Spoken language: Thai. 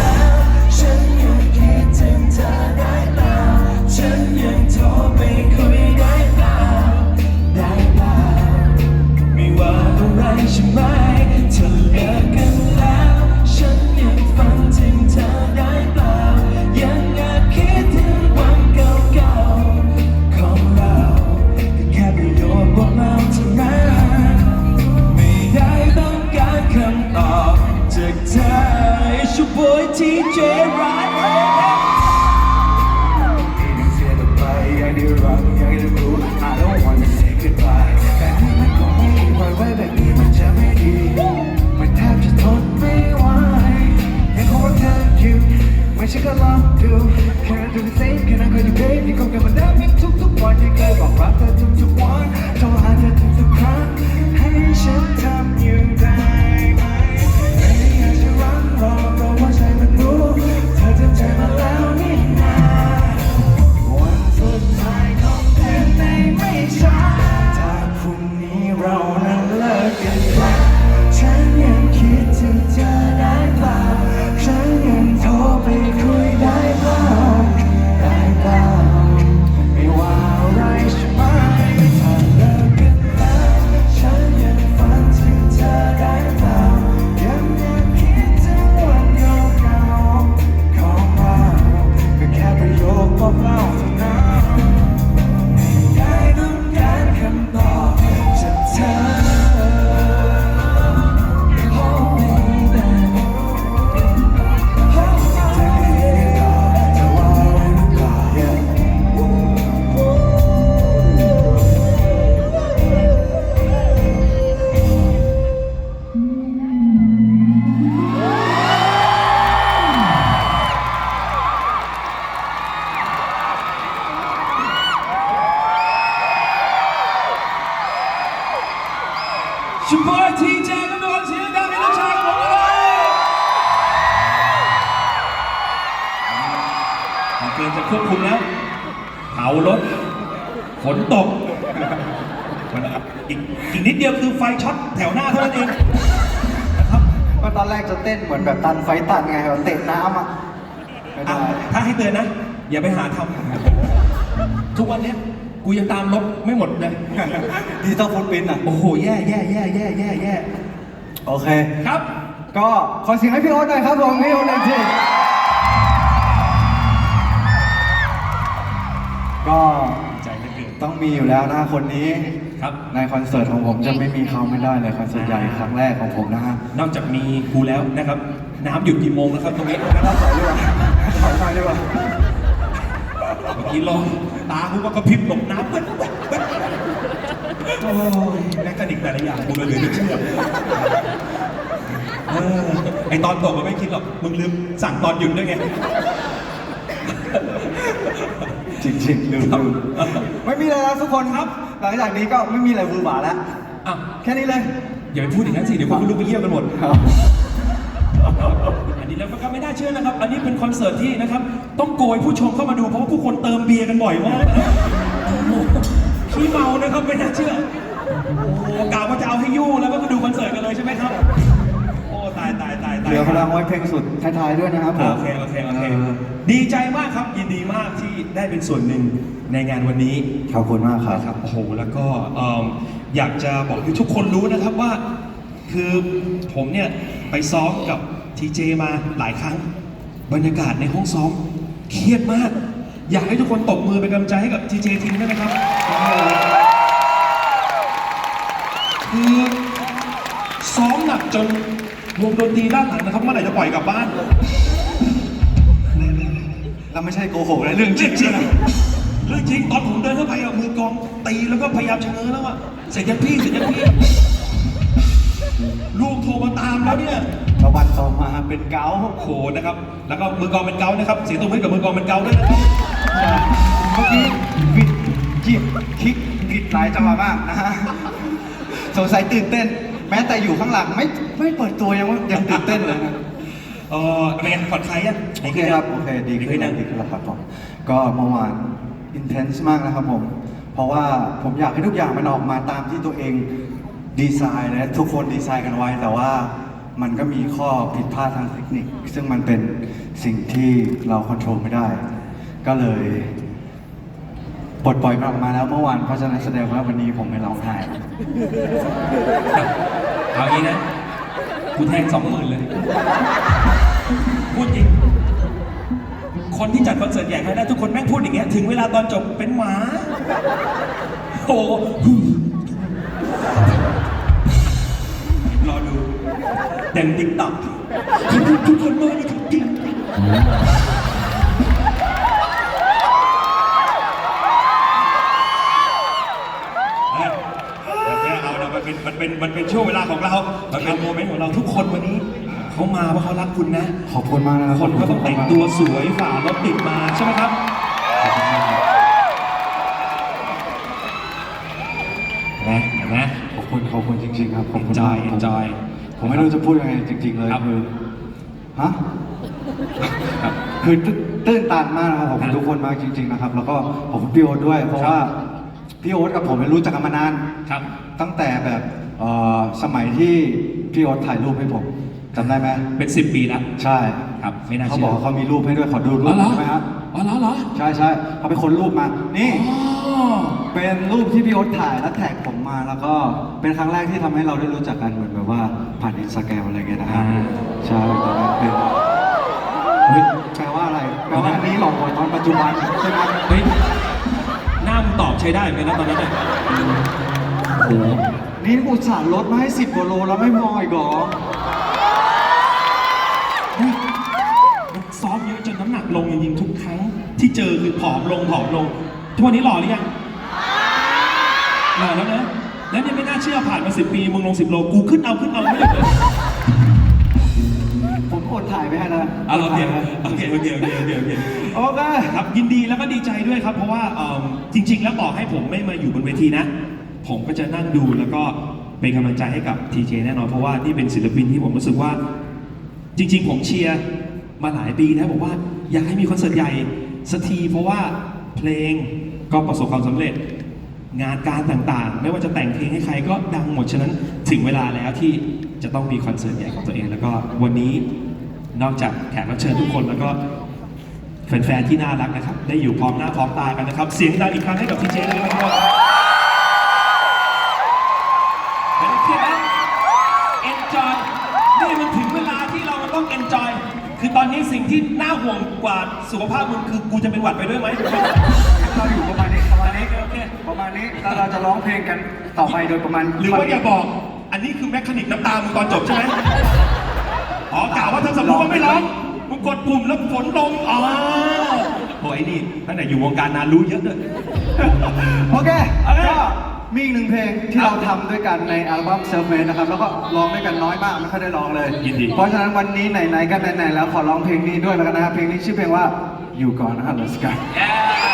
ก ชูบอยทีเจก็โดนเสียงดังให้ลูกชายของผมเลยเกินจะควบคุมแล้ว เผารถ ฝนตกมันอีกอีกนิดเดียวคือไฟช็อตแถวหน้าเท่านั้นเองนะครับก็ตอนแรกจะเต้นเหมือนแบบตันไฟตันไงแบบเตะน้ำอะไม่อะได้ถ้าให้เตือนนะ อย่าไปหาทำทุกวันเนี้ย กูยังตามลบไม่หมดเลย ดิจิตอลฟุตปรินท์อะ โอ้โห แย่แย่แย่แย่แย่แย่โอเค ครับ ก็ขอเสียงให้พี่โอ๊ตหน่อยครับผมพี่โอ๊ตเลยทีก็ใจเหลือเกินต้องมีอยู่แล้วนะคนนี้ ครับ ในคอนเสิร์ตของผมจะไม่มีเขาไม่ได้เลยคอนเสิร์ตใหญ่ครั้งแรกของผมนะฮะนอกจากมีกูแล้วนะครับ น้ำหยุดกี่โมงนะครับตรงนี้ไม่ต้องถอยดีกว่าถอยมาดีกว่า เมื่อกี้ลองตากูก็กระพริบหลบน้ำปึ๊ดปึ๊ดปึ๊ดโอ้ยแมคานิกแต่ละอย่างกูเลยเหลือไม่เชื่อเออไอตอนตกมันไม่คิดหรอก มึงลืมสั่งตอนหยุดด้วยไง จริงๆลืมลืมไม่มีอะไรแล้วทุกคนครับ หลังจากนี้ก็ไม่มีอะไรบือหวาแล้วอะแค่นี้เลย อย่าไปพูดอย่างนั้นสิ เดี๋ยวคนไม่รู้ไปเยี่ยมกันหมดครับอันนี้แล้วก็ไม่น่าเชื่อนะครับ อันนี้เป็นคอนเสิร์ตที่นะครับ ต้องโกยผู้ชมเข้ามาดูเพราะว่าผู้คนเติมเบียร์กันบ่อยมากโอ้โหขี้เมานะครับไม่น่าเชื่อโอ้โหกล่าวว่าจะเอาให้ยู่แล้วก็มาดูคอนเสิร์ตกันเลยใช่ไหมครับ โอ้ตายตายตายตายเหลือพลังไว้เพลงสุดท้ายๆด้วยนะครับผม โอเคโอเคโอเคดีใจมากครับยินดีมากที่ได้เป็นส่วนหนึ่งในงานวันนี้ ขอบคุณมากครับนะครับโอ้โหแล้วก็เอิ่มอยากจะบอกให้ทุกคนรู้นะครับว่า คือผมเนี่ยไปซ้อมกับทีเจมาหลายครั้ง บรรยากาศในห้องซ้อม เครียดมาก อยากให้ทุกคนตบมือเป็นกำลังใจให้กับทีเจทีมได้ไหมครับคือซ้อมหนักจนวงดนตรีด้านหลังนะครับเมื่อไหร่จะปล่อยกลับบ้านเราไม่ใช่โกหกนะเรื่องจเรื่ริองงจริงเรื่องจริงตอนผมเดินเข้าไปอะมือกองตีแล้วก็พยายามชะเง้อแล้วอะเสร็จยังพี่เสร็จยังพี่ลูกโทรมาตามแล้วเนี่ย ตะวันต่อมาเป็นเกาโขนะครับ แล้วก็มือกองเป็นเกานะครับ เสียงตัวมือกับมือกองเป็นเกาด้วยนะครับเมื่อกี้บิดจิบคิกผิดหลายจังหวะมากนะฮะสงสัยตื่นเต้น แม้แต่อยู่ข้างหลังไม่ไม่เปิดตัวยังยังตื่นเต้นเลยนะเออเป็นไงผ่อนคลายยังโอเคครับโอเคดีขึ้นดีขึ้นแล้วครับผมก็เมื่อวานอินเทนส์มากนะครับผม เพราะว่าผมอยากให้ทุกอย่างมันออกมาตามที่ตัวเองดีไซน์และทุกคนดีไซน์กันไว้แต่ว่า มันก็มีข้อผิดพลาดทางเทคนิค ซึ่งมันเป็นสิ่งที่เราควบคุมไม่ได้ ก็เลยปลดปล่อยมันออกมาแล้วเมื่อวานเพราะฉะนั้นแสดงว่าวันนี้ผมไม่ร้องไห้เอางี้นะกูแทงสองหมื่นเลยพูดจริงคนที่จัดคอนเสิร์ตใหญ่ให้ได้ทุกคนแม่งพูดอย่างเงี้ยถึงเวลาตอนจบเป็นหมาโอ้ ต็มติ๊กต็อกทุกคนมานี่จริงเอ้ยเดี๋ยวเอานะมันเป็นมันเป็นมันเป็นช่วงเวลาของเรา มันเป็นโมเมนต์ของเราทุกคนวันนี้ เขามาเพราะเขารักคุณนะ ขอบคุณมากนะครับคนก็ต้องแต่งตัวสวยฝ่ารถติดมาใช่ไหมครับเห็นไหมเห็นไหมขอบคุณขอบคุณจริงๆครับขอบคุณ Enjoy มาก enjoy ผมไม่รู้จะพูดยังไงจริง ๆ เลยครับ คือฮะคือตื้นตื้นตันมากนะครับขอบคุณทุกคนมากจริง ๆ นะครับ แล้วก็ขอบคุณพี่โอ๊ตด้วย เพราะว่าพี่โอ๊ตกับผมเนี่ยรู้จักกันมานาน ครับ ตั้งแต่แบบเอ่อสมัยที่พี่โอ๊ตถ่ายรูปให้ผมจำได้ไหมเป็นสิบปีแล้วใช่ครับ ไม่น่าเขาเชื่บออกว่าเขามีรูปให้ด้วยขอดูรูอ๋อปเหรอได้ไหมครับอ๋อเหรอเหรอใช่ใช่เขาเป็นคนรูปมา นี่ อ๋อ เป็นรูปที่พี่โอ๊ตถ่ายแล้วแท็กผมมาแล้วก็เป็นครั้งแรกที่ทำให้เราได้รู้จักกันเหมือนแบบว่า ผ่านอินสตาแกรมอะไรเงี้ยนะครับอ่าใช่ตอนนั้นเป็นเฮ้ยแปลว่าอะไรแปลว่าอันนี้หลอกกว่าตอนปัจจุบันใช่ไหมเฮ้ยหน้ามึงตอบใช้ได้เหมือนกันนะตอนนั้นน่ะโอ้โหนี่อุตส่าห์ลดมาให้สิบกว่าโลแล้วไม่พออีกเหรอมันซ้อมเยอะจนน้ำหนักลงจริงๆทุกครั้ง ที่เจอคือผอมลงผอมลงทุกวันนี้หล่อหรือยังหล่อแล้วนะ แล้วเนี่ยไม่น่าเชื่อผ่านมาสิบปีมึงลงสิบโลกูขึ้นเอาขึ้นเอาไม่หยุดเลยผมอดถ่ายไปให้นะเอาโอเคดถ่ายไว้โอเคโอเคโอเคโอเคโอเคโอเคครับยินดีแล้วก็ดีใจด้วยครับ เพราะว่าเอิ่มจริง ๆ แล้วต่อให้ผมไม่มาอยู่บนเวทีนะ ผมก็จะนั่งดูแล้วก็เป็นกำลังใจให้กับทีเจแน่นอนเพราะว่านี่เป็นศิลปินที่ผมรู้สึกว่า จริง ๆ ผมเชียร์มาหลายปีแล้วบอกว่าอยากให้มีคอนเสิร์ตใหญ่สักทีเพราะว่าเพลงก็ประสบความสำเร็จ งานการต่างๆ ไม่ว่าจะแต่งเพลงให้ใครก็ดังหมด ฉะนั้นถึงเวลาแล้วที่จะต้องมีคอนเสิร์ตใหญ่ของตัวเอง แล้วก็วันนี้นอกจากแขกรับเชิญทุกคนแล้วก็แฟนๆที่น่ารักนะครับ ได้อยู่พร้อมหน้าพร้อมตากันนะครับ เสียงดังอีกครั้งให้กับทีเจเลยนะครับไม่ต้องเครียดนะ enjoy นี่มันถึงเวลาที่เราต้อง enjoy คือตอนนี้สิ่งที่น่าห่วงกว่าสุขภาพมึงคือกูจะเป็นหวัดไปด้วยไหมเราอยู่ประมาณนี้ ประมาณนี้โอเคประมาณนี้แล้วเราจะร้องเพลงกันต่อไปโดยประมาณหรือว่าอย่าบอก อันนี้คือแมคานิกน้ำตามึงตอนจบใช่ไหมอ๋อกล่าวว่าถ้าสมมติว่าไม่ร้องมึงกดปุ่มแล้วฝนลงอ๋อโอ้ยนี่ตั้งแต่อยู่วงการนานรู้เยอะเลยโอเคโอเคก็มีอีกหนึ่งเพลงที่เราทำด้วยกันในอัลบั้มเซ f ฟ a นะครับ แล้วก็ร้องด้วยกันน้อยมาก ไม่ค่อยได้ร้องเลย ยินดี เพราะฉะนั้นวันนี้ไหนๆก็ไหนๆแล้วขอร้องเพลงนี้ด้วยแล้วกันนะครับเพลงนี้ชื่อเพลงว่าอยู่ก่อนนะครับ Let's go Yeah